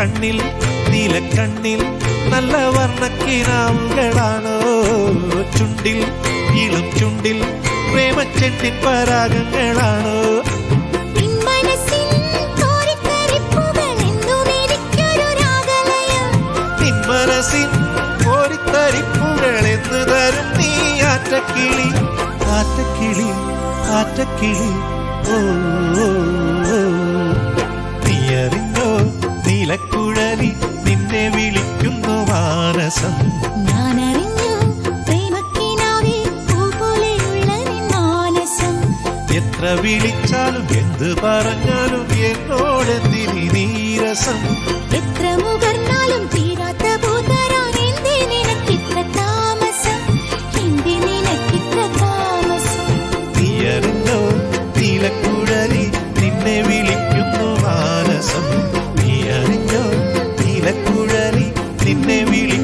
കണ്ണിൽ നീലക്കണ്ണിൽ നല്ല വർണക്കിനാവുകളാണോ ചുണ്ടിൽ ഇളം ചുണ്ടിൽ പ്രേമച്ചെണ്ടിൻ പരാഗങ്ങളാണോ? മനസ്സിൻ കോരിത്തരിപ്പുകൾ എന്ന് തരും നീ ആറ്റക്കിളി ആറ്റക്കിളി ആറ്റക്കിളി. ഓ. മാനസം എത്ര വിളിച്ചാലും എന്ത് പറഞ്ഞാലും എന്നോടെന്തിനി നീരസം. എത്ര മുകർന്നാലും debilidad.